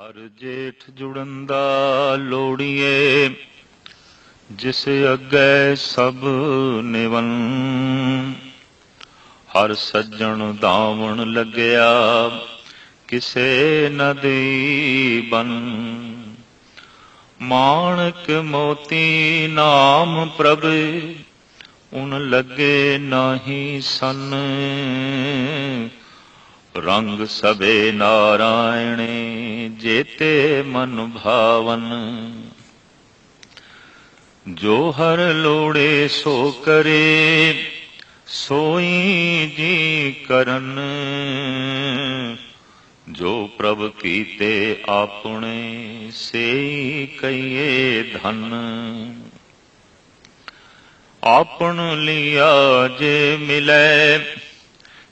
ਹਰ ਜੇਠ ਜੁੜਨ ਦਾ ਲੋੜੀਏ, ਜਿਸ ਅੱਗੇ ਸਭ ਨਿਵਨ। ਹਰ ਸੱਜਣ ਦਾਵਣ ਲੱਗਿਆ, ਕਿਸੇ ਨਦੀ ਬਨ ਮਾਣਕ ਮੋਤੀ ਨਾਮ ਪ੍ਰਭ, ਉਨ ਲੱਗੇ ਨਾਹੀ ਸਨ। ਰੰਗ ਸਭੇ ਨਾਰਾਇਣੇ ਜੇਤੇ ਮਨ ਭਾਵਨ, ਜੋ ਹਰ ਲੋੜੇ ਸੋ ਕਰੇ, ਸੋਈ ਜੀ ਕਰਨ, ਜੋ ਪ੍ਰਭ ਕੀਤੇ ਆਪਣੇ ਸੇਈ ਕਈਏ ਧਨ। ਆਪਣ ਲਿਆ ਜੇ ਮਿਲੇ,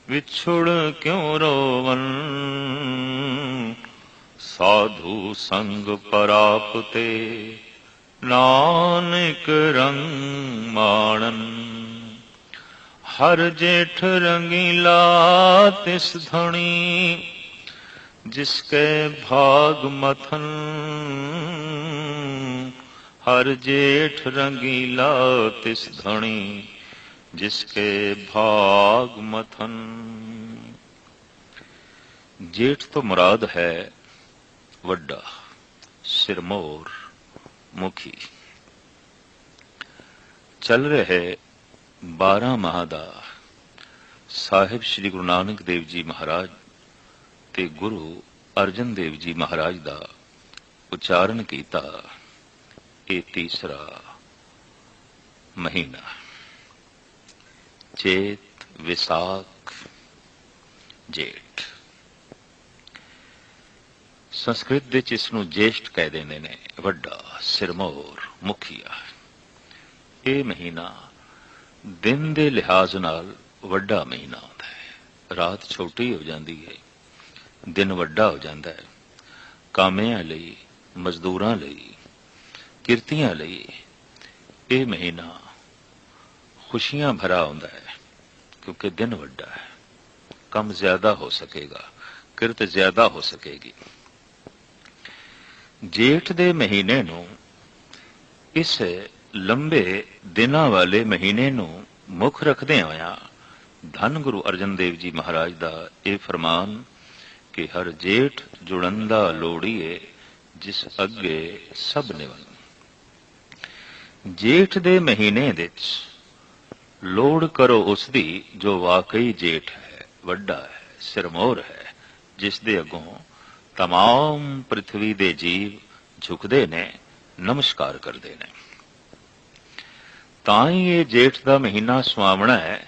ਵਿਛੁੜ ਕਿਉ ਰੋਵਨ? ਸਾਧੂ ਸੰਗ ਪ੍ਰਾਪਤੇ, ਨਾਨਕ ਰੰਗ ਮਾਣਨ। ਹਰ ਜੇਠ ਰੰਗੀਲਾ ਤਿਸ ਧਣੀ, ਜਿਸ ਕੈ ਭਾਗ ਮਥਨ। ਹਰ ਜੇਠ ਰੰਗੀਲਾ ਤਿਸ ਧਣੀ, ਜਿਸ ਕੈ ਭਾਗ ਮਥਨ। ਜੇਠ ਤੋਂ ਮੁਰਾਦ ਹੈ ਵੱਡਾ, ਸਿਰਮੌਰ ਮੁਖੀ। ਚੱਲ ਰਹੇ 12 ਮਾਹ ਦਾ ਸਾਹਿਬ ਸ੍ਰੀ ਗੁਰੂ ਨਾਨਕ ਦੇਵ ਜੀ ਮਹਾਰਾਜ ਤੇ ਗੁਰੂ ਅਰਜਨ ਦੇਵ ਜੀ ਮਹਾਰਾਜ ਦਾ ਉਚਾਰਨ ਕੀਤਾ ਇਹ ਤੀਸਰਾ ਮਹੀਨਾ। ਚੇਤ ਵਿਸਾਖ ਜੇਠ। ਸੰਸਕ੍ਰਿਤ ਵਿੱਚ ਇਸ ਨੂੰ ਜੇਸ਼ਟ ਕਹਿ ਦਿੰਦੇ ਨੇ, ਵੱਡਾ ਸਿਰਮੌਰ ਮੁਖੀਆ। ਇਹ ਮਹੀਨਾ ਦਿਨ ਦੇ ਲਿਹਾਜ਼ ਨਾਲ ਵੱਡਾ ਮਹੀਨਾ ਹੁੰਦਾ ਹੈ। ਰਾਤ ਛੋਟੀ ਹੋ ਜਾਂਦੀ ਹੈ, ਦਿਨ ਵੱਡਾ ਹੋ ਜਾਂਦਾ ਹੈ। ਕਾਮਿਆਂ ਲਈ, ਮਜ਼ਦੂਰਾਂ ਲਈ, ਕਿਰਤੀਆਂ ਲਈ ਇਹ ਮਹੀਨਾ ਖੁਸ਼ੀਆਂ ਭਰਾ ਹੁੰਦਾ ਹੈ, ਕਿਉਂਕਿ ਦਿਨ ਵੱਡਾ ਹੈ। ਕੰਮ ਜ਼ਿਆਦਾ ਹੋ ਸਕੇਗਾ, ਕਿਰਤ ਜ਼ਿਆਦਾ ਹੋ ਸਕੇਗੀ। ਜੇਠ ਦੇ ਮਹੀਨੇ ਨੂੰ, ਇਸ ਲੰਬੇ ਦਿਨਾਂ ਵਾਲੇ ਮਹੀਨੇ ਨੂੰ ਮੁੱਖ ਰੱਖਦੇ ਹੋਇਆ ਧੰਨ ਗੁਰੂ ਅਰਜਨ ਦੇਵ ਜੀ ਮਹਾਰਾਜ ਦਾ ਇਹ ਫਰਮਾਨ ਕਿ ਹਰ ਜੇਠ ਜੁੜੰਦਾ ਲੋੜੀਏ ਜਿਸ ਅੱਗੇ ਸਭ ਨਿਵਨ। ਜੇਠ ਦੇ ਮਹੀਨੇ ਵਿੱਚ ਲੋੜ ਕਰੋ ਉਸ ਦੀ ਜੋ ਵਾਕਈ ਜੇਠ ਹੈ, ਵੱਡਾ ਹੈ, ਸਿਰਮੋਰ ਹੈ, ਜਿਸ ਦੇ ਅੱਗੋਂ ਤਮਾਮ ਪ੍ਰithvi ਦੇ ਜੀਵ ਝੁਕਦੇ ਨੇ ਨਮਸਕਾਰ ਕਰਦੇ ਨੇ ਤਾਂ ਹੀ ਇਹ ਜੇਠ ਦਾ ਮਹੀਨਾ ਸੁਆਵਣਾ ਹੈ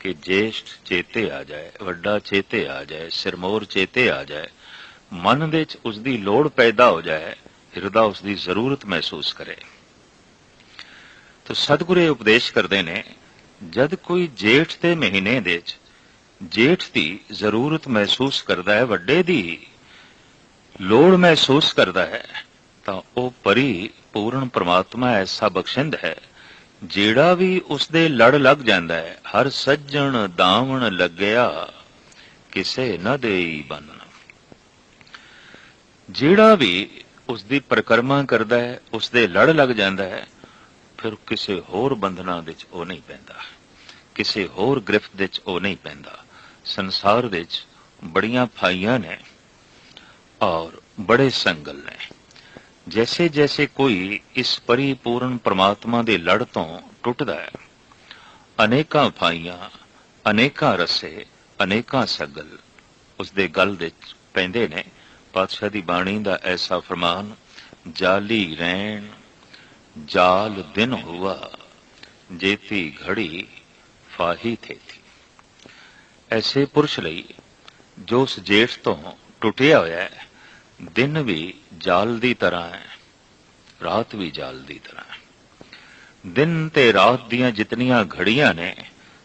ਕਿ ਜੇਸ਼ਟ ਚੇਤੇ ਆ ਜਾਏ ਵੱਡਾ ਚੇਤੇ ਆ ਜਾਏ ਸਿਰਮੋਰ ਚੇਤੇ ਆ ਜਾਏ ਮਨ ਦੇ ਵਿੱਚ ਉਸ ਦੀ ਲੋੜ ਪੈਦਾ ਹੋ ਜਾਏ ਹਿਰਦਾ ਉਸ ਦੀ ਜ਼ਰੂਰਤ ਮਹਿਸੂਸ ਕਰੇ ਤਾਂ ਸਤਿਗੁਰੇ ਉਪਦੇਸ਼ ਕਰਦੇ ਨੇ ਜਦ ਕੋਈ ਜੇਠ ਦੇ ਮਹੀਨੇ ਦੇ ਵਿੱਚ ਜੇਠ ਦੀ ਜ਼ਰੂਰਤ ਮਹਿਸੂਸ ਕਰਦਾ ਹੈ ਵੱਡੇ ਦੀ ਲੋੜ ਮਹਿਸੂਸ ਕਰਦਾ ਹੈ, ਤਾਂ ਉਹ ਪਰੀ ਪੂਰਨ ਪ੍ਰਮਾਤਮਾ ਐਸਾ ਬਖਸ਼ਿੰਦ ਹੈ, ਜਿਹੜਾ ਵੀ ਉਸ ਦੇ ਲੜ ਲੱਗ ਜਾਂਦਾ ਹੈ, ਹਰ ਸੱਜਣ ਦਾਵਣ ਲੱਗਿਆ, ਕਿਸੇ ਨਾ ਦੇਈ ਬੰਨ ਜਿਹੜਾ ਵੀ ਉਸ ਦੀ ਪ੍ਰਕਰਮਾ ਕਰਦਾ ਹੈ ਉਸ ਦੇ ਲੜ ਲੱਗ ਜਾਂਦਾ ਹੈ, ਫਿਰ ਕਿਸੇ ਹੋਰ ਬੰਧਨਾਂ ਵਿੱਚ ਉਹ ਨਹੀਂ ਪੈਂਦਾ, ਕਿਸੇ ਹੋਰ ਗ੍ਰਿਫਤ ਵਿੱਚ ਉਹ ਨਹੀਂ ਪੈਂਦਾ। ਸੰਸਾਰ ਵਿੱਚ ਬੜੀਆਂ ਫਾਈਆਂ ਨੇ ਔਰ ਬੜੇ ਸੰਗਲ ਨੇ ਜੈਸੇ ਜੈਸੇ ਕੋਈ ਇਸ ਪਰਿਪੂਰਨ ਪ੍ਰਮਾਤਮਾ ਦੇ ਲੜ ਤੋਂ ਟੁੱਟਦਾ ਹੈ ਅਨੇਕਾਂ ਫਾਈਆਂ ਅਨੇਕਾਂ ਰਸੇ ਅਨੇਕਾਂ ਸੰਗਲ ਉਸ ਦੇ ਗਲ ਵਿੱਚ ਪੈਂਦੇ ਨੇ ਪਾਤਸ਼ਾਹ ਦੀ ਬਾਣੀ ਦਾ ਐਸਾ ਫਰਮਾਨ ਜਾਲੀ ਰਹਿਣ ਜਾਲ ਦਿਨ ਹੁਆ ਜੇਤੀ ਘੜੀ ਫਾਹੀ ਥੇਤੀ ਐਸੇ ਪੁਰਸ਼ ਲਈ ਜੋ ਉਸ ਜੇਠ ਤੋਂ ਟੁੱਟਿਆ ਹੋਇਆ ਹੈ ਦਿਨ ਵੀ ਜਾਲ ਦੀ ਤਰ੍ਹਾਂ ਹੈ, ਰਾਤ ਵੀ ਜਾਲ ਦੀ ਤਰ੍ਹਾਂ ਹੈ। ਦਿਨ ਤੇ ਰਾਤ ਦੀਆਂ ਜਿਤਨੀਆਂ ਘੜੀਆਂ ਨੇ,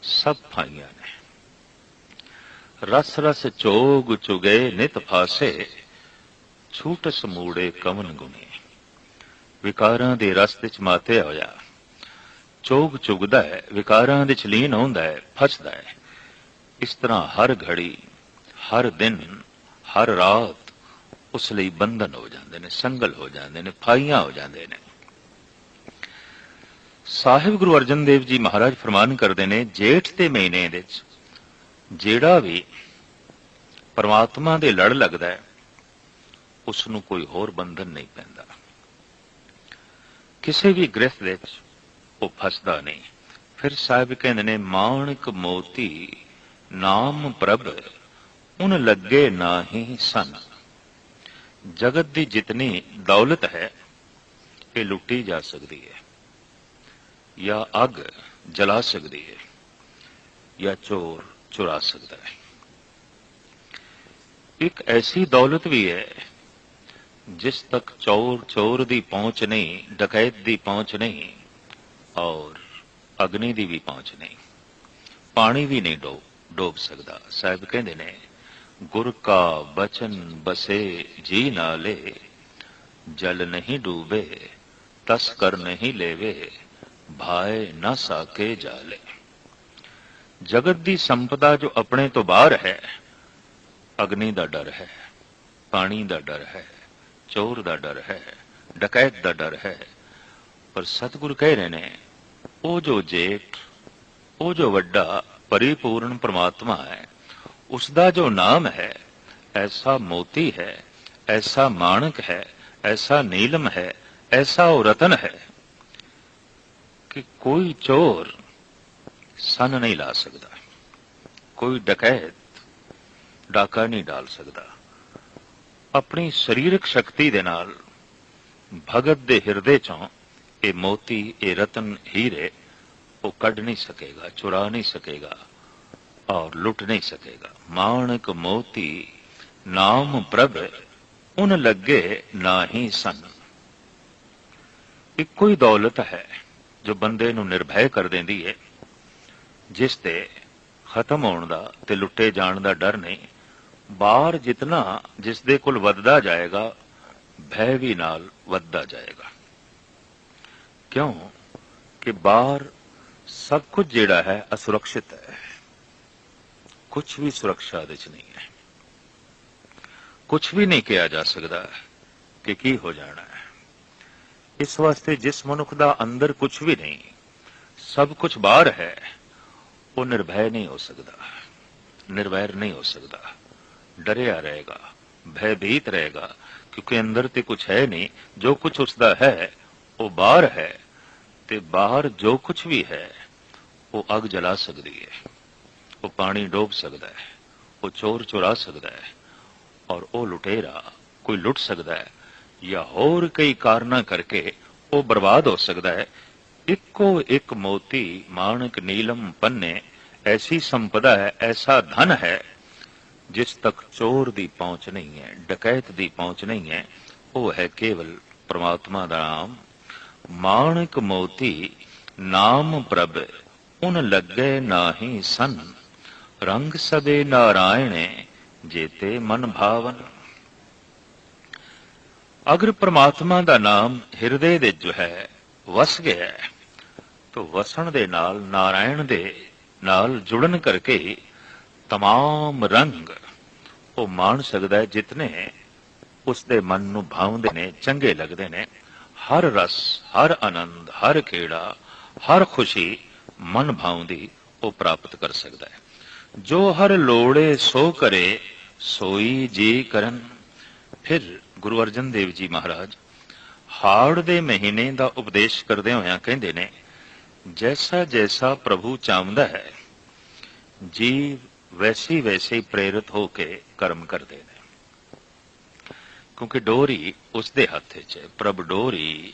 ਸਭ ਫਾਈਆਂ ਨੇ। ਰਸ ਰਸ ਚੋਗ ਚੁਗੇ ਨਿਤ ਫਾਸੇ, ਛੂਟ ਸਮੂੜੇ ਕਵਨ ਗੁਨੇ। ਵਿਕਾਰਾਂ ਦੇ ਰਸ ਵਿੱਚ ਮਾਤਿਆ ਹੋਇਆ, ਚੋਗ ਚੁਗਦਾ ਹੈ, ਵਿਕਾਰਾਂ ਦੇ ਲੀਨ ਹੁੰਦਾ ਹੈ, ਫਸਦਾ ਹੈ। ਇਸ ਤਰ੍ਹਾਂ ਹਰ ਘੜੀ, ਹਰ ਦਿਨ, ਹਰ ਰਾਤ ਉਸ ਲਈ ਬੰਧਨ ਹੋ ਜਾਂਦੇ ਨੇ, ਸੰਗਲ ਹੋ ਜਾਂਦੇ ਨੇ ਫਾਈਆਂ ਹੋ ਜਾਂਦੇ ਨੇ। ਸਾਹਿਬ ਗੁਰੂ ਅਰਜਨ ਦੇਵ ਜੀ ਮਹਾਰਾਜ ਫਰਮਾਨ ਕਰਦੇ ਨੇ, ਜੇਠ ਦੇ ਮਹੀਨੇ ਦੇ ਵਿੱਚ ਜਿਹੜਾ ਵੀ ਪਰਮਾਤਮਾ ਦੇ ਲੜ ਲੱਗਦਾ ਹੈ ਉਸ ਨੂੰ ਕੋਈ ਹੋਰ ਬੰਧਨ ਨਹੀਂ ਪੈਂਦਾ। ਕਿਸੇ ਵੀ ਗ੍ਰਸਥ ਦੇ ਵਿੱਚ ਉਹ ਫਸਦਾ ਨਹੀਂ। ਫਿਰ ਸਾਹਿਬ ਕਹਿੰਦੇ ਨੇ, ਮਾਣਕ ਮੋਤੀ ਨਾਮ ਪ੍ਰਭ, ਉਨ ਲੱਗੇ ਨਾਹੀ ਸਨ। ਜਗਤ ਦੀ ਜਿਤਨੀ ਦੌਲਤ ਹੈ, ਇਹ ਲੁੱਟੀ ਜਾ ਸਕਦੀ ਹੈ। ਜਾਂ ਅੱਗ ਜਲਾ ਸਕਦੀ ਹੈ, ਜਾਂ ਚੋਰ ਚੁਰਾ ਸਕਦਾ ਹੈ। ਇੱਕ ਐਸੀ ਦੌਲਤ ਵੀ ਹੈ, ਜਿਸ ਤੱਕ ਚੋਰ ਚੋਰ ਦੀ ਪਹੁੰਚ ਨਹੀਂ, ਡਕੈਤ ਦੀ ਪਹੁੰਚ ਨਹੀਂ, ਔਰ ਅਗਨੀ ਦੀ ਵੀ ਪਹੁੰਚ ਨਹੀਂ। ਪਾਣੀ ਵੀ ਨਹੀਂ ਡੋਬ ਡੋਬ ਸਕਦਾ, ਸਾਹਿਬ ਕਹਿੰਦੇ ਨੇ ਗੁਰ ਕਾ ਬਚਨ ਬਸੇ ਜੀ ਨਾਲੇ ਜਲ ਨਹੀਂ ਡੂਬੇ, ਤਸ ਕਰ ਨਹੀਂ ਲੇਵੇ, ਭਾਏ ਨਾ ਸਾਕੇ ਜਾਲੇ। ਜਗਤ ਦੀ ਸੰਪਦਾ ਜੋ ਆਪਣੇ ਤੋਂ ਬਾਹਰ ਹੈ, ਅਗਨੀ ਦਾ ਡਰ ਹੈ, ਪਾਣੀ ਦਾ ਡਰ ਹੈ, ਚੋਰ ਦਾ ਡਰ ਹੈ, ਡਕੈਤ ਦਾ ਡਰ ਹੈ। ਪਰ ਸਤਿਗੁਰ ਕਹਿ ਰਹੇ ਨੇ, ਉਹ ਜੋ ਜੇਠ, ਉਹ ਜੋ ਵੱਡਾ, ਪਰਿਪੂਰਨ ਪ੍ਰਮਾਤਮਾ ਹੈ ਉਸ ਦਾ ਜੋ ਨਾਮ ਹੈ, ਐਸਾ ਮੋਤੀ ਹੈ, ਐਸਾ ਮਾਣਕ ਹੈ, ਐਸਾ ਨੀਲਮ ਹੈ, ਐਸਾ ਉਹ ਰਤਨ ਹੈ ਕਿ ਕੋਈ ਚੋਰ ਸਨ ਨਹੀਂ ਲਾ ਸਕਦਾ। ਕੋਈ ਡਕੈਤ ਡਾਕਾ ਨਹੀਂ ਡਾਲ ਸਕਦਾ। ਆਪਣੀ ਸਰੀਰਕ ਸ਼ਕਤੀ ਦੇ ਨਾਲ ਭਗਤ ਦੇ ਹਿਰਦੇ ਚੋਂ ਇਹ ਮੋਤੀ, ਇਹ ਰਤਨ, ਹੀਰੇ ਉਹ ਕੱਢ ਨਹੀਂ ਸਕੇਗਾ, ਚੁਰਾ ਨਹੀਂ ਸਕੇਗਾ। ਔਰ ਲੁੱਟ ਨਹੀਂ ਸਕੇਗਾ ਮਾਣਕ ਮੋਤੀ ਨਾਮ ਪ੍ਰਭ ਉਨ ਲੱਗੇ ਨਾਹੀ ਸਨ ਇੱਕੋ ਹੀ ਦੌਲਤ ਹੈ ਜੋ ਬੰਦੇ ਨੂੰ ਨਿਰਭੈ ਕਰ ਦਿੰਦੀ ਹੈ ਜਿਸ ਤੇ ਖਤਮ ਹੋਣ ਦਾ ਤੇ ਲੁੱਟੇ ਜਾਣ ਦਾ ਡਰ ਨਹੀਂ ਬਾਹਰ ਜਿਤਨਾ ਜਿਸ ਦੇ ਕੋਲ ਵੱਧਦਾ ਜਾਏਗਾ ਭੈ ਵੀ ਨਾਲ ਵੱਧਦਾ ਜਾਏਗਾ ਕਿਉਂ ਕਿ ਬਾਹਰ ਸਭ ਕੁਝ ਜਿਹੜਾ ਹੈ ਅਸੁਰੱਖਿਅਤ ਹੈ ਕੁਝ ਵੀ ਸੁਰੱਖਿਆ ਦੇ ਚ ਨਹੀਂ ਹੈ। ਕੁਝ ਵੀ ਨਹੀਂ ਕਿਹਾ ਜਾ ਸਕਦਾ ਕਿ ਕੀ ਹੋ ਜਾਣਾ ਹੈ। ਇਸ ਵਾਸਤੇ ਜਿਸ ਮਨੁੱਖ ਦਾ ਅੰਦਰ ਕੁਝ ਵੀ ਨਹੀਂ, ਸਭ ਕੁਝ ਬਾਹਰ ਹੈ, ਉਹ ਨਿਰਭੈ ਨਹੀਂ ਹੋ ਸਕਦਾ। ਨਿਰਵੈਰ ਨਹੀਂ ਹੋ ਸਕਦਾ। ਡਰਿਆ ਰਹੇਗਾ ਭੈਭੀਤ ਰਹੇਗਾ, ਕਿਉਂਕਿ ਅੰਦਰ ਤੇ ਕੁਝ ਹੈ ਨਹੀਂ। ਜੋ ਕੁਝ ਉਸਦਾ ਹੈ, ਉਹ ਬਾਹਰ ਹੈ ਤੇ ਬਾਹਰ ਜੋ ਕੁਝ ਵੀ ਹੈ, ਉਹ ਅੱਗ ਜਲਾ ਸਕਦੀ ਹੈ। ਉਹ ਪਾਣੀ ਡੋਬ ਸਕਦਾ ਹੈ, ਉਹ ਚੋਰ ਚੁਰਾ ਸਕਦਾ ਹੈ ਔਰ ਉਹ ਲੁਟੇਰਾ ਕੋਈ ਲੁੱਟ ਸਕਦਾ ਹੈ ਜਾਂ ਹੋਰ ਕਈ ਕਾਰਨਾਂ ਕਰਕੇ ਉਹ ਬਰਬਾਦ ਹੋ ਸਕਦਾ ਹੈ। ਇੱਕੋ ਇੱਕ ਮੋਤੀ ਮਾਣਕ ਨੀਲਮ ਪੰਨੇ, ਐਸੀ ਸੰਪਦਾ ਹੈ, ਐਸਾ ਧਨ ਹੈ, ਜਿਸ ਤੱਕ ਚੋਰ ਦੀ ਪਹੁੰਚ ਨਹੀਂ ਹੈ, ਡਕੈਤ ਦੀ ਪਹੁੰਚ ਨਹੀਂ ਹੈ, ਉਹ ਹੈ ਕੇਵਲ ਪ੍ਰਮਾਤਮਾ ਦਾ ਨਾਮ। ਮਾਣਕ ਮੋਤੀ, ਨਾਮ ਪ੍ਰਭ, ਉਨ ਲੱਗੇ ਨਾਹੀ ਸਨ। ਰੰਗ ਸਦੇ ਨਾਰਾਇਣੇ, ਜੇਤੇ ਮਨ ਭਾਵਨ। ਅਗਰ ਪ੍ਰਮਾਤਮਾ ਦਾ ਨਾਮ ਹਿਰਦੇ ਦੇ ਜੋ ਹੈ, ਵਸ ਗਿਆ ਤੋ ਵਸਣ ਦੇ ਨਾਲ ਨਾਰਾਇਣ ਦੇ ਨਾਲ ਜੁੜਨ ਕਰਕੇ ਤਮਾਮ ਰੰਗ ਉਹ ਮਾਣ ਸਕਦਾ ਹੈ ਜਿਤਨੇ ਉਸ ਦੇ ਮਨ ਨੂੰ ਭਾਉਂਦੇ ਨੇ, ਚੰਗੇ ਲੱਗਦੇ ਨੇ। ਹਰ ਰਸ, ਹਰ ਆਨੰਦ, ਹਰ ਖੇੜਾ, ਹਰ ਖੁਸ਼ੀ ਮਨ ਭਾਉਂਦੀ ਉਹ ਪ੍ਰਾਪਤ ਕਰ ਸਕਦਾ ਹੈ। ਜੋ ਹਰ ਲੋੜੇ ਸੋ ਕਰੇ, ਸੋਈ ਜੀ ਕਰਨ। ਫਿਰ ਗੁਰੂ ਅਰਜਨ ਦੇਵ ਜੀ ਮਹਾਰਾਜ ਹਾੜ ਦੇ ਮਹੀਨੇ ਦਾ ਉਪਦੇਸ਼ ਕਰਦੇ ਹੋਇਆਂ ਕਹਿੰਦੇ ਨੇ, ਜੈਸਾ ਜੈਸਾ ਪ੍ਰਭੂ ਚਾਹੁੰਦਾ ਹੈ, ਜੀਵ ਵੈਸੀ ਵੈਸੇ ਪ੍ਰੇਰਿਤ ਹੋ ਕੇ ਕਰਮ ਕਰਦੇ ਨੇ। ਕਿਉਂਕਿ ਡੋਰੀ ਉਸ ਦੇ ਹੱਥ 'ਚ ਹੈ। ਪ੍ਰਭ ਡੋਰੀ,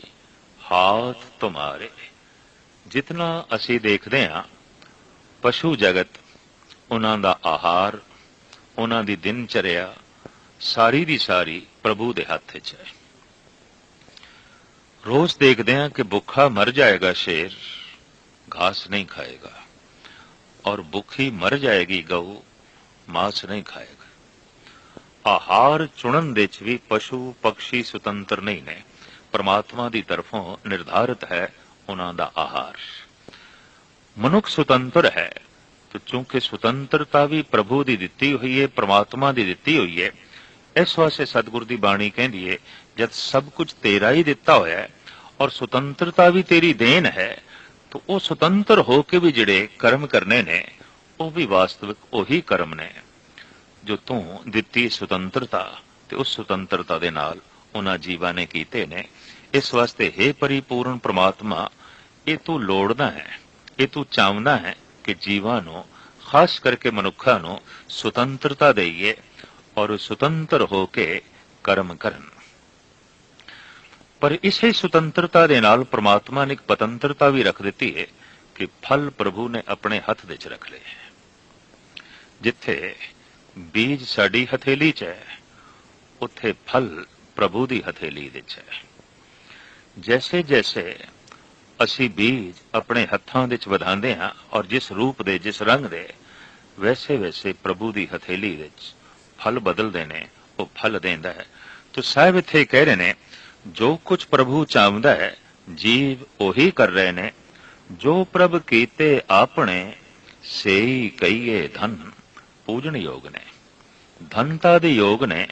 ਹਾਥ ਤੁਮਾਰੇ। ਜਿਤਨਾ ਅਸੀਂ ਦੇਖਦੇ ਹਾਂ, ਪਸ਼ੂ ਜਗਤ ਉਹਨਾਂ ਦਾ ਆਹਾਰ, ਉਹਨਾਂ ਦੀ ਦਿਨ ਚਰਿਆ ਸਾਰੀ ਦੀ ਸਾਰੀ ਪ੍ਰਭੂ ਦੇ ਹੱਥ 'ਚ ਹੈ। ਰੋਜ਼ ਦੇਖਦੇ ਹਾਂ ਕਿ ਭੁੱਖਾ ਮਰ ਜਾਏਗਾ ਸ਼ੇਰ, ਘਾਸ ਨਹੀਂ ਖਾਏਗਾ ਔਰ ਭੁੱਖੀ ਮਰ ਜਾਏਗੀ ਗਊ, ਮਾਸ ਨਹੀਂ ਖਾਏਗਾ। ਆਹਾਰ ਚੁਣਨ ਦੇ ਵਿੱਚ ਵੀ ਪਸ਼ੂ, ਪਕਸ਼ੀ ਸੁਤੰਤਰ ਨਹੀਂ ਨੇ। ਪਰਮਾਤਮਾ ਦੀ ਤਰਫੋਂ ਨਿਰਧਾਰਿਤ ਹੈ ਉਹਨਾਂ ਦਾ ਆਹਾਰ। ਮਨੁੱਖ ਸੁਤੰਤਰ ਹੈ। ਤੇ ਚੂੰਕਿ ਸੁਤੰਤਰਤਾ ਵੀ ਪ੍ਰਭੂ ਦੀ ਦਿੱਤੀ ਹੋਈ ਹੈ ਪ੍ਰਮਾਤਮਾ ਦੀ ਦਿੱਤੀ ਹੋਈ ਹੈ ਇਸ ਵਾਸਤੇ ਸਤਿਗੁਰ ਦੀ ਬਾਣੀ ਕਹਿੰਦੀ ਏ ਜਦ ਸਭ ਕੁਝ ਤੇਰਾ ਹੀ ਦਿੱਤਾ ਹੋਇਆ ਹੈ ਔਰ ਸੁਤੰਤਰਤਾ ਵੀ ਤੇਰੀ ਦੇਣ ਹੈ ਤਾਂ ਉਹ ਸੁਤੰਤਰ ਹੋ ਕੇ ਵੀ ਜਿਹੜੇ ਕਰਮ ਕਰਨੇ ਨੇ ਉਹ ਵੀ ਵਾਸਤਵਿਕ ਉਹੀ ਕਰਮ ਨੇ ਜੋ ਤੂੰ ਦਿੱਤੀ ਸੁਤੰਤਰਤਾ ਤੇ ਉਸ ਸੁਤੰਤਰਤਾ ਦੇ ਨਾਲ ਉਹਨਾਂ ਜੀਵਾਂ ਨੇ ਕੀਤੇ ਨੇ ਇਸ ਵਾਸਤੇ ਹੈ ਪਰਿਪੂਰਨ ਪ੍ਰਮਾਤਮਾ ਇਹ ਤੂੰ ਲੋੜਦਾ ਹੈ ਇਹ ਤੂੰ ਚਾਹੁੰਦਾ ਹੈ ਕਿ ਜੀਵਾਂ ਨੂੰ ਖਾਸ ਕਰਕੇ ਮਨੁੱਖਾਂ ਨੂੰ ਸੁਤੰਤਰਤਾ ਦੇਈਏ ਔਰ ਉਹ ਸੁਤੰਤਰ ਹੋ ਕੇ ਕਰਮ ਕਰਨ ਪਰ ਇਸੇ ਸੁਤੰਤਰਤਾ ਦੇ ਨਾਲ ਪ੍ਰਮਾਤਮਾ ਨੇ ਇੱਕ ਪਤੰਤਰਤਾ ਵੀ ਰੱਖ ਦਿੱਤੀ ਹੈ ਕਿ ਫਲ ਪ੍ਰਭੂ ਨੇ ਆਪਣੇ ਹੱਥ ਵਿੱਚ ਰੱਖ ਲਏ ਹੈ। ਜਿੱਥੇ ਬੀਜ ਸਾਡੀ ਹਥੇਲੀ 'ਚ ਹੈ ਉੱਥੇ ਫਲ ਪ੍ਰਭੂ ਦੀ ਹਥੇਲੀ ਵਿੱਚ ਹੈ ਜੈਸੇ ਜੈਸੇ ਅਸੀਂ ਬੀਜ ਆਪਣੇ ਹੱਥਾਂ ਵਿੱਚ ਵਧਾਉਂਦੇ ਹਾਂ ਔਰ ਜਿਸ ਰੂਪ ਦੇ ਜਿਸ ਰੰਗ ਦੇ ਵੈਸੇ ਵੈਸੇ ਪ੍ਰਭੂ ਦੀ ਹਥੇਲੀ ਵਿੱਚ ਫਲ ਬਦਲਦੇ ਨੇ ਉਹ ਫਲ ਦਿੰਦਾ ਹੈ। ਤਾਂ ਸਾਹਿਬ ਇੱਥੇ ਕਹਿ ਰਹੇ ਨੇ ਜੋ ਕੁਝ ਪ੍ਰਭੂ ਚਾਹੁੰਦਾ ਹੈ ਜੀਵ ਉਹੀ ਕਰ ਰਹੇ ਨੇ। ਜੋ ਪ੍ਰਭ ਕੀਤੇ ਆਪਣੇ ਸੇਈ ਕਈਏ ਧਨ ਪੂਜਣ ਯੋਗ ਨੇ। ਧਨਤਾ ਦੇ ਯੋਗ ਨੇ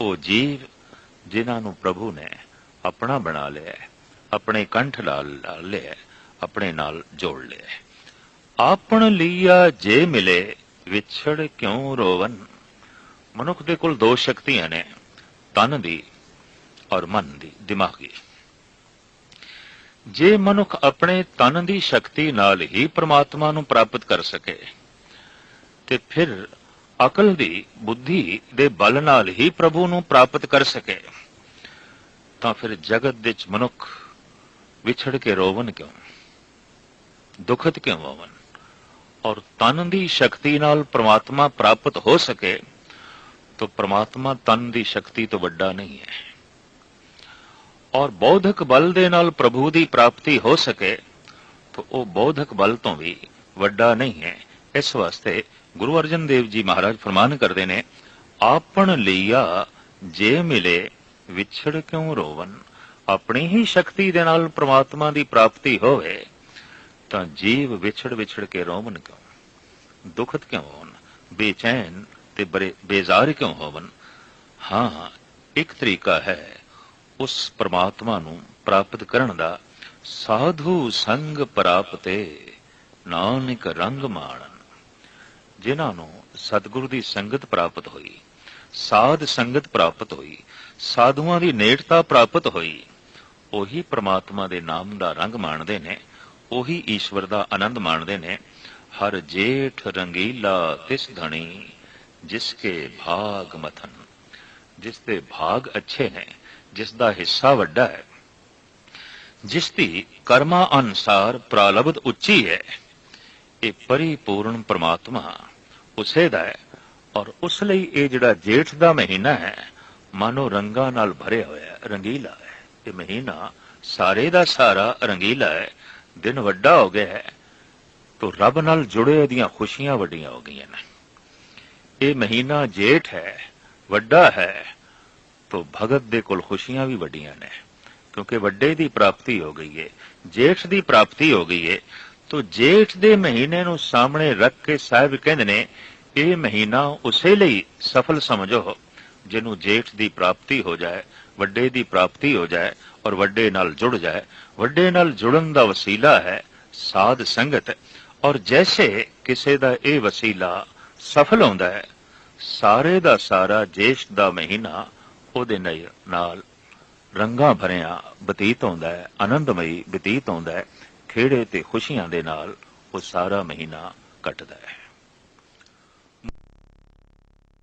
ਉਹ ਜੀਵ ਜਿਨ੍ਹਾਂ ਨੂੰ ਪ੍ਰਭੂ ਨੇ ਆਪਣਾ ਬਣਾ ਲਿਆ ਹੈ, ਆਪਣੇ ਕੰਠ ਨਾਲ ਲਾ ਲਿਆ, ਆਪਣੇ ਨਾਲ ਜੋੜ ਲਿਆ। ਆਪਣ ਲੀਆ ਜੇ ਮਿਲੇ, ਵਿਛੜ ਕਿਉਂ ਰੋਵਨ? ਮਨੁੱਖ ਦੇ ਕੋਲ ਦੋ ਸ਼ਕਤੀਆਂ ਨੇ, ਤਨ ਦੀ ਔਰ ਮਨ ਦੀ, ਦਿਮਾਗੀ। ਜੇ ਮਨੁੱਖ ਆਪਣੇ ਤਨ ਦੀ ਸ਼ਕਤੀ ਨਾਲ ਹੀ ਪ੍ਰਮਾਤਮਾ ਨੂੰ ਪ੍ਰਾਪਤ ਕਰ ਸਕੇ, ਤੇ ਫਿਰ ਅਕਲ ਦੀ, ਬੁੱਧੀ ਦੇ ਬਲ ਨਾਲ ਹੀ ਪ੍ਰਭੂ ਨੂੰ ਪ੍ਰਾਪਤ ਕਰ ਸਕੇ, ਤਾਂ ਫਿਰ ਜਗਤ ਵਿੱਚ ਮਨੁੱਖ ਵਿਛੜ ਕੇ ਰੋਵਨ ਕਿਉਂ? ਦੁਖਤ ਕਿਉਂ ਹੋਵਨ? ਔਰ ਤਨ ਦੀ ਸ਼ਕਤੀ ਨਾਲ ਪ੍ਰਮਾਤਮਾ ਪ੍ਰਾਪਤ ਹੋ ਸਕੇ, ਤਾਂ ਪ੍ਰਮਾਤਮਾ ਤਨ ਦੀ ਸ਼ਕਤੀ ਤੋਂ ਵੱਡਾ ਨਹੀਂ ਹੈ। ਔਰ ਬੌਧਕ ਬਲ ਦੇ ਨਾਲ ਪ੍ਰਭੂ ਦੀ ਪ੍ਰਾਪਤੀ ਹੋ ਸਕੇ, ਤਾਂ ਉਹ ਬੌਧਕ ਬਲ ਤੋਂ ਵੀ ਵੱਡਾ ਨਹੀਂ ਹੈ। ਇਸ ਵਾਸਤੇ ਗੁਰੂ ਅਰਜਨ ਦੇਵ ਜੀ ਮਹਾਰਾਜ ਫਰਮਾਨ ਕਰਦੇ ਨੇ, ਆਪਣ ਲਈਆ ਜੇ ਮਿਲੇ, ਵਿਛੜ ਕਿਉਂ ਰੋਵਨ? ਆਪਣੀ ਹੀ ਸ਼ਕਤੀ ਦੇ ਨਾਲ ਪ੍ਰਮਾਤਮਾ ਦੀ ਪ੍ਰਾਪਤੀ ਹੋਵੇ, ਤਾਂ ਜੀਵ ਵਿਛੜ ਵਿਛੜ ਕੇ ਰੋਵਨ ਕਿਉਂ? ਦੁਖਤ ਕਿਉਂ ਹੋਣ ਬੇਚੈਨ ਤੇ ਬੇਜ਼ਾਰ ਕਿਉਂ ਹੋਵਨ? ਹਾਂ, ਇੱਕ ਤਰੀਕਾ ਹੈ ਉਸ ਪ੍ਰਮਾਤਮਾ ਨੂੰ ਪ੍ਰਾਪਤ ਕਰਨ ਦਾ। ਸਾਧੂ ਸੰਗ ਪ੍ਰਾਪਤੇ ਨਾਨਕ ਰੰਗ ਮਾਣਨ। ਜਿਨ੍ਹਾਂ ਨੂੰ ਸਤਿਗੁਰੂ ਦੀ ਸੰਗਤ ਪ੍ਰਾਪਤ ਹੋਈ, ਸਾਧ ਸੰਗਤ ਪ੍ਰਾਪਤ ਹੋਈ, ਸਾਧੂਆਂ ਦੀ ਨੇੜਤਾ ਪ੍ਰਾਪਤ ਹੋਈ ਉਹੀ ਪ੍ਰਮਾਤਮਾ ਦੇ ਨਾਮ ਦਾ ਰੰਗ ਮਾਣਦੇ ਨੇ, ਉਹੀ ਈਸ਼ਵਰ ਦਾ ਆਨੰਦ ਮਾਣਦੇ ਨੇ। ਹਰ ਜੇਠ ਰੰਗੀਲਾ ਤਿਸ ਧਣੀ, ਜਿਸ ਕੇ ਭਾਗ ਮਥਨ। ਜਿਸ ਦੇ ਭਾਗ ਅੱਛੇ ਨੇ, ਜਿਸ ਦਾ ਹਿੱਸਾ ਵੱਡਾ ਹੈ। ਜਿਸ ਦੀ ਕਰਮਾ ਅਨੁਸਾਰ ਪ੍ਰਾਲਬਧ ਉੱਚੀ ਹੈ, ਇਹ ਪਰਿਪੂਰਨ ਪ੍ਰਮਾਤਮਾ ਉਸੇ ਦਾ ਹੈ ਔਰ ਉਸ ਲਈ ਇਹ ਜਿਹੜਾ ਜੇਠ ਦਾ ਮਹੀਨਾ ਹੈ ਮਾਨੋ ਰੰਗਾਂ ਨਾਲ ਭਰਿਆ ਹੋਇਆ ਰੰਗੀਲਾ ਹੈ। ਇਹ ਮਹੀਨਾ ਸਾਰੇ ਦਾ ਸਾਰਾ ਰੰਗੀਲਾ ਹੈ। ਦਿਨ ਵੱਡਾ ਹੋ ਗਿਆ ਹੈ ਤੋ ਰੱਬ ਨਾਲ ਜੁੜੇ ਉਹਦੀਆਂ ਖੁਸ਼ੀਆਂ ਵੱਡੀਆਂ ਹੋ ਗਈਆਂ ਨੇ। ਇਹ ਮਹੀਨਾ ਜੇਠ ਹੈ, ਵੱਡਾ ਹੈ ਤੋ ਭਗਤ ਦੇ ਕੋਲ ਖੁਸ਼ੀਆਂ ਵੀ ਵੱਡੀਆਂ ਨੇ। ਕਿਉਂਕਿ ਵੱਡੇ ਦੀ ਪ੍ਰਾਪਤੀ ਹੋ ਗਈ ਏ, ਜੇਠ ਦੀ ਪ੍ਰਾਪਤੀ ਹੋ ਗਈ ਏ, ਤੋ ਜੇਠ ਦੇ ਮਹੀਨੇ ਨੂੰ ਸਾਹਮਣੇ ਰੱਖ ਕੇ ਸਾਹਿਬ ਕਹਿੰਦੇ ਨੇ, ਇਹ ਮਹੀਨਾ ਉਸੇ ਲਈ ਸਫਲ ਸਮਝੋ, ਜਿਹਨੂੰ ਜੇਠ ਦੀ ਪ੍ਰਾਪਤੀ ਹੋ ਜਾਏ ਵੱਡੇ ਦੀ ਪ੍ਰਾਪਤੀ ਹੋ ਜਾਏ ਔਰ ਵੱਡੇ ਨਾਲ ਜੁੜ ਜਾਏ, ਵੱਡੇ ਨਾਲ ਜੁੜਨ ਦਾ ਵਸੀਲਾ ਹੈ, ਸਾਧ ਸੰਗਤ। ਔਰ ਜੈਸੇ ਕਿਸੇ ਦਾ ਇਹ ਵਸੀਲਾ ਸਫਲ ਹੁੰਦਾ ਹੈ, ਸਾਰੇ ਦਾ ਸਾਰਾ ਜੇਠ ਦਾ ਮਹੀਨਾ ਉਹਦੇ ਨਾਲ- ਨਾਲ ਰੰਗਾਂ ਭਰਿਆ ਬਤੀਤ ਹੁੰਦਾ ਹੈ, ਆਨੰਦਮਈ ਬਤੀਤ ਹੁੰਦਾ ਹੈ, ਖੇੜੇ ਤੇ ਖੁਸ਼ੀਆਂ ਦੇ ਨਾਲ ਉਹ ਸਾਰਾ ਮਹੀਨਾ ਕੱਟਦਾ ਹੈ।